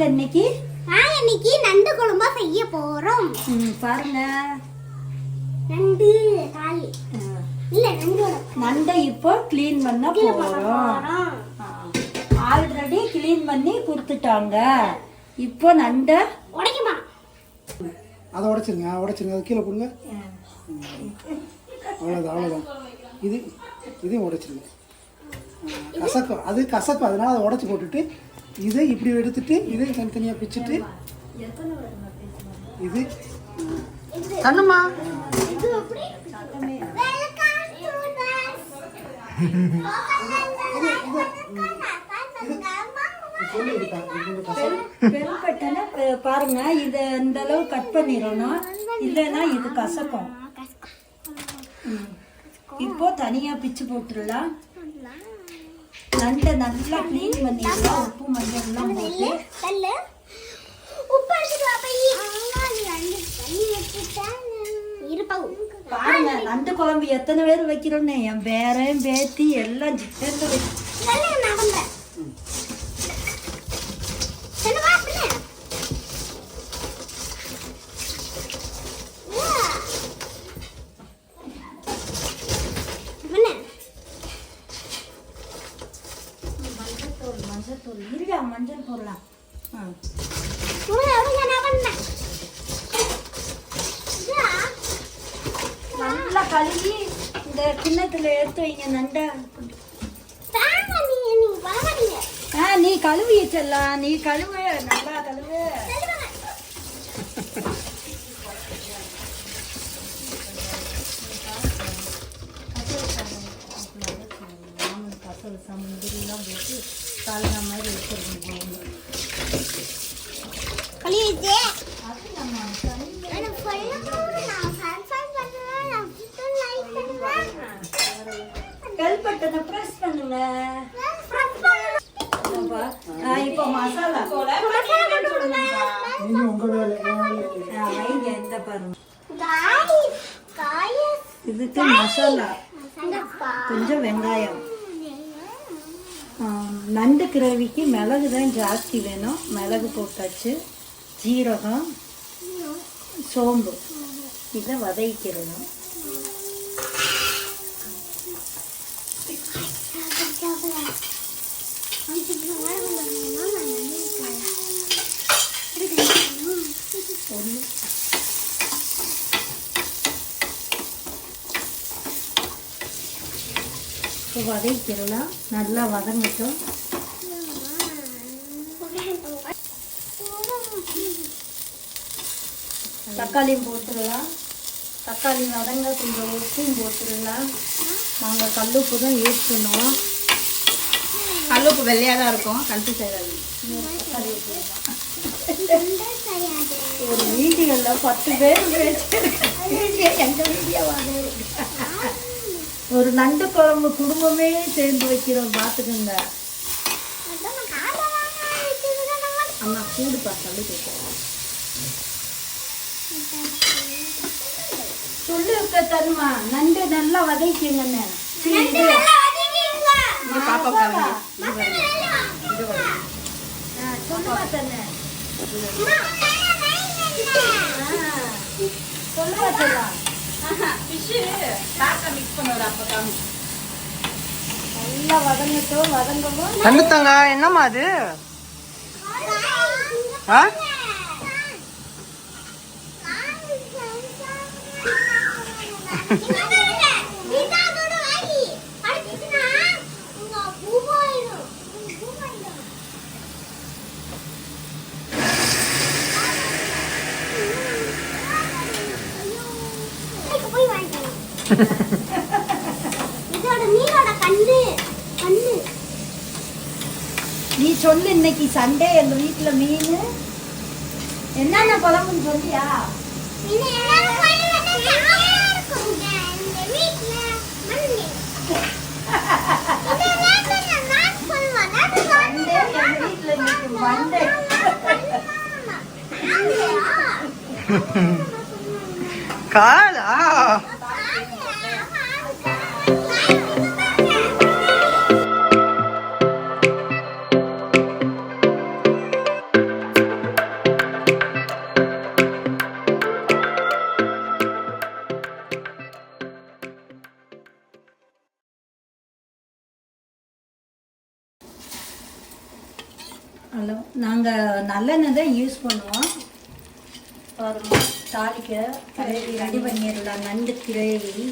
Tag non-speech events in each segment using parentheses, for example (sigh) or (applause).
வாங்க இன்னைக்கு. நாங்க இன்னைக்கு நண்டு குழம்பா செய்ய போறோம். ம், பாருங்க. நண்டு காலி இல்ல நண்டோட நண்டை இப்போ க்ளீன் பண்ண போறோம். ஆல்ரெடி க்ளீன் பண்ணி கொடுத்துட்டாங்க. இப்போ நண்டை. உடைக்குமா? அதை உடைச்சிருங்க உடைச்சிருங்க. அதை கீழே போடுங்க. அவ்வளோதான் அவ்வளோதான் இது இதையும் உடைச்சிருங்க. கசக்கும். அது கசக்கும். அதனால அதை உடைச்சி போட்டுட்டு இதை இப்படி எடுத்துட்டு இதை தனித்தனியாக பிச்சுட்டு. இது. ப- பாருங்க இதை இந்த அளவு கட் பண்ணிடணும். இல்லைன்னா இது கசக்கும். இப்போ தனியா பிச்சு போட்டுடலாம். நண்டை நல்லா க்ளீன் பண்ணிடலாம் உப்பு மஞ்சள் எல்லாம் போட்டு. பாருங்க நண்டு குழம்பு எத்தனை பேர் வைக்கிறோன்னு என் பேரன் பேத்தி எல்லாம் சேர்ந்து வைக்க நல்ல நடந்த என்னவா அப்படியே என்ன மஞ்சள் தூள் இருடா மஞ்சள் போடலாம் ஆ? நல்லா கழுவி இந்த கிண்ணத்துல எடுத்து வைங்க நண்டை. ஆ நீ கழுவி வச்சிடலாம் நீ கழுவு பெல் பட்டனை ப்ரெஸ் பண்ணுங்க இப்போ மசாலா. இந்த பாருங்க. இதுக்கு மசாலா. கொஞ்சம் வெங்காயம். ஆ, நண்டு கிரேவிக்கு மிளகு தான் ஜாஸ்தி வேணும். மிளகு போட்டாச்சு. ஜீரகம். சோம்பு. இதை வதக்கிடணும். இப்போ வதக்கிடலாம் நல்லா வதங்கட்டும். தக்காளியும் போட்டுடலாம். தக்காளி வதங்க கொஞ்சம் உப்பும் போட்டுடலாம். நாங்கள் கல்லுப்பு தான் யூஸ் பண்ணுவோம். கல்லுப்பு வெள்ளையாக தான் இருக்கும் கன்ஃபியூஸ் செய்யாது ஒரு வீடியோவில் பத்து பேர் வீடியோ எங்கள் வீடியோவாக ஒரு நண்டு குழம்பு குடும்பமே சேர்ந்து வைக்கிறோம் பார்த்துக்குங்க அம்மா கூடுப்பா தள்ளி போய்க்கிறேன் சொல்லு அக்கா தருமா நண்டு நல்லா. இங்கே பாப்பா பாருங்க. ஆ, சொல்லுமா தண்ணே. சொல்லுவா சொல்லலாம் ஃபிஷ்ஷு சாப்பிட்டா மிக்ஸ் பண்ணுவார் அப்போ நல்லா வதங்கட்டும் வதங்கவும் கண்டுத்தாங்க என்னம்மா அது? ஆ? (laughs) நீ சொல்லு இன்னைக்கு சண்டே எங்க வீட்டுல மீன் என்னென்ன குழம்புன்னு சொல்லியா இது நல்லெண்ணெய் தான் யூஸ் பண்ணுவோம். பாருங்க தாளிக்க கிரேவி ரெடி பண்ணிடலாம். நண்டு கிரேவி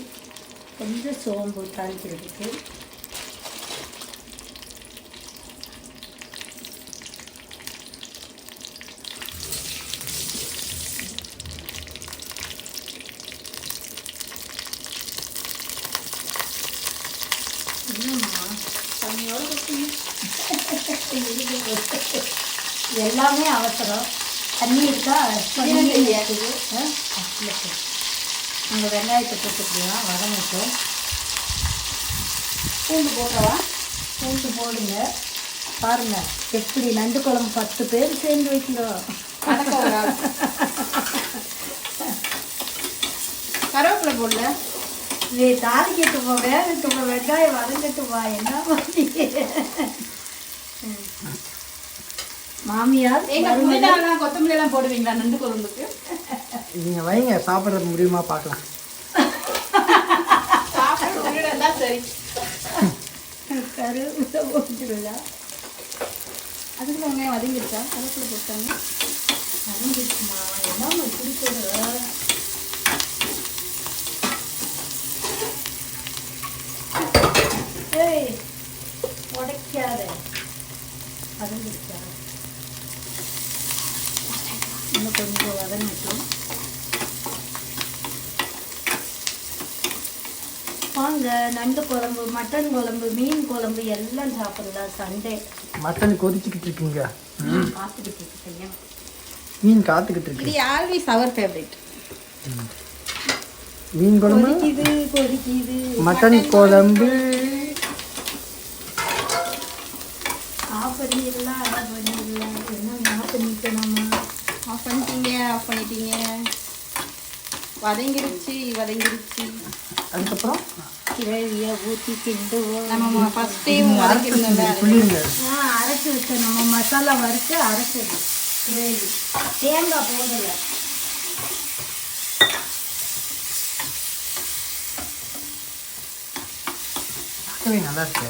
கொஞ்சம் சோம்பு தாளிக்கிறதுக்கு. என்னம்மா? (laughs) எல்லாமே அவசரம். தண்ணி இருக்கா? தண்ணி இருக்குது. அங்கே வெங்காயத்தை போட்டுக்கலாம் வதங்கட்டும் பூண்டு போட்டவா பூண்டு போடுங்க. பாருங்க எப்படி நண்டு குழம்பு பத்து பேர் சேர்ந்து வைக்கிறோம். கருவேப்பிலை போடல. நீ தாளிக்கட்டு போ வேகட்டு போ வெங்காயம் வதங்கட்டு வா என்ன பண்ணி மாமியார் கொத்தமல்லி எல்லாம் போடுவீங்களா நண்டு குழம்புக்கு? நீங்கள் வைங்க சாப்பிட்றது முடியுமா பார்க்கலாம். சரி. கருவேப்பிலை போட்டுருலாம் அதுக்குள்ள வெங்காயம் வதங்கிருச்சா கருவேப்பிலை போட்டாங்க. வதங்கிடுச்சுமா என்னம்மா இப்படி போடுற? ஏய் உடைக்காத. வதங்கிடுச்சா? இன்னும் கொஞ்சம் வதங்கட்டும். வாங்க நண்டு குழம்பு மட்டன் குழம்பு மீன் குழம்பு எல்லாம் சாப்பிடலாம். சண்டே. மட்டன் கொதிச்சுக்கிட்டு இருக்கீங்க. பார்த்துக்கிட்டு இருக்கேன் மீன் காத்துக்கிட்டு இருக்கு. இது ஆல்வேஸ் அவர் ஃபேவரட் மீன் குழம்பு? கொதிக்குது கொதிக்குது. மட்டன் குழம்பு ஆஃப் பண்ணிடலாம் ஆஃப் பண்ணிடலாம் என்ன ஆஃப் பண்ணிக்கணுமா ஆஃப் பண்ணிட்டீங்க ஆஃப் பண்ணிட்டீங்க வதங்கிருச்சு வதங்கிருச்சு. அதுக்கப்புறம்? கிரேவியை ஊற்றி கிண்டுவோம் நம்ம ஃபர்ஸ்ட் டைம் ஆ அரைச்சி வச்ச நம்ம மசாலா வறுத்து அரைச்சது கிரேவி. தேங்காய் போடலை. பார்க்கவே நல்லா இருக்கு.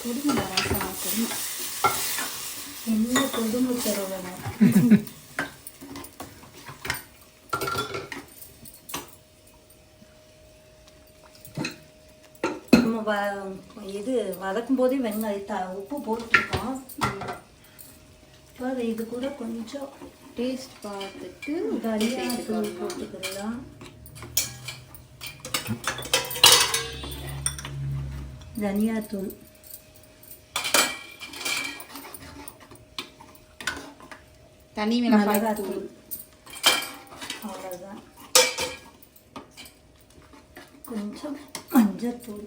கொடுங்க ராசா கொடுங்க. என்ன கொடுமை தருவணும் நம்ம வ- இது வதக்கும் போதே வெங்காயத்தை உப்பு போட்டுருக்கோம். இப்போ இது கூட கொஞ்சம் டேஸ்ட் பார்த்துட்டு தனியாத்தூள் போட்டுக்கலாம். தனியாத்தூள் தனி மிளகாய் தூள். அவ்வளோதான் கொஞ்சம் மஞ்சத்தூள்.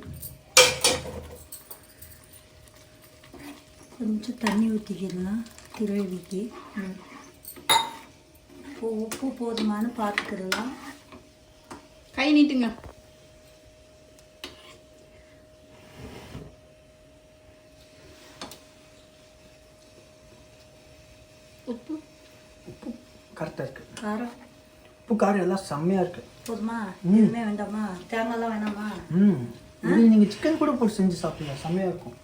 கொஞ்சம் தண்ணி ஊற்றிக்கலாம் கிரேவிக்கு இப்போ உப்பு போதுமானு பார்த்துக்கிடலாம் கை நீட்டுங்க. உப்பு? கரெக்டாக இருக்கு. காரம் உப்பு காரம் எல்லாம் செம்மையாக இருக்கு. போதுமா? எதுவுமே வேண்டாமா? தேங்காய்லாம் வேணாமா? ம். இது நீங்கள் சிக்கன் கூட போட்டு செஞ்சு சாப்பிடலாம் செம்மையாக இருக்கும்?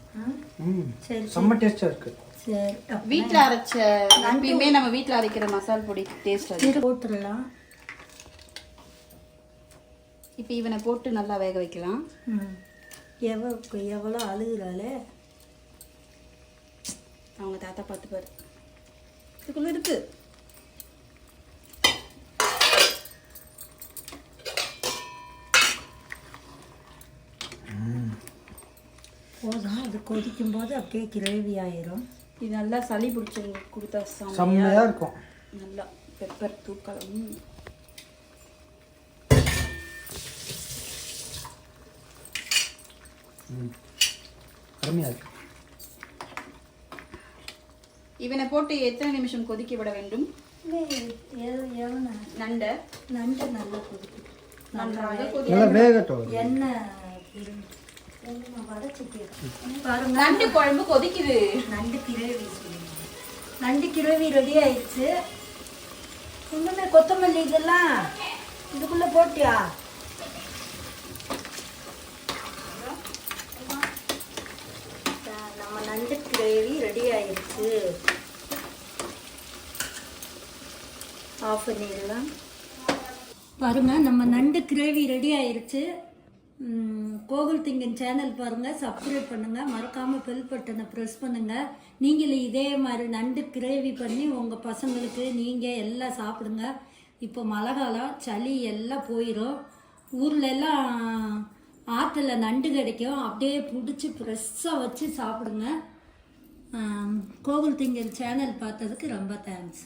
ம். சரி செம்ம டேஸ்ட்டாக இருக்கு. சரி வீட்ல அரைச்ச எப்பயுமே நம்ம வீட்ல அரைக்கிற மசால் பொடி டேஸ்ட் போட்டுடலாம் இப்போ இவனை போட்டு நல்லா வேக வைக்கலாம். ம். எவ்வளோ எவ்வளோ அழுகுறாளே? அவங்க தாத்தா பார்த்து பாரு இதுக்குள்ள இருக்கு. போதும். அது கொதிக்கும் போது அப்படியே கிரேவி ஆயிரும். இது நல்லா சளி பிடிச்சவங்களுக்கு கொடுத்தா செம்மையா செம்மையாக இருக்கும். நல்லா பெப்பர் தூக்கலாம் அருமையாக இருக்கு. இவனை போட்டு எத்தனை நிமிஷம் கொதிக்க விட வேண்டும்? நண்டை. நண்டு நல்லா கொதிக்கும். நன்றாக கொதி நல்லா வேகட்டும். எண்ணெய் நண்டு குழம்பு கொதிக்குது. நண்டு கிரேவி நண்டு கிரேவி ரெடி ஆயிடுச்சு. இன்னுமே கொத்தமல்லி இதெல்லாம் இதுக்குள்ள போட்டியா? நம்ம நண்டு கிரேவி ரெடி ஆயிடுச்சு. ஆஃப் பண்ணிடலாம் பாருங்க நம்ம நண்டு கிரேவி ரெடி ஆயிடுச்சு. கோகுல் திங்கன் சேனல் பாருங்கள் சப்ஸ்கிரைப் பண்ணுங்கள் மறக்காமல் பெல் பட்டனை ப்ரெஸ் பண்ணுங்கள் நீங்களும் இதே மாதிரி நண்டு கிரேவி பண்ணி உங்கள் பசங்களுக்கு நீங்கள் எல்லாம் சாப்பிடுங்க. இப்போ மழை காலம் சளி எல்லாம் போயிடும் ஊரில் எல்லாம் ஆற்றுல நண்டு கிடைக்கும். அப்படியே பிடிச்சி ஃப்ரெஷ்ஷாக வச்சு சாப்பிடுங்க. கோகுல் திங்கன் சேனல் பார்த்ததுக்கு ரொம்ப தேங்க்ஸ்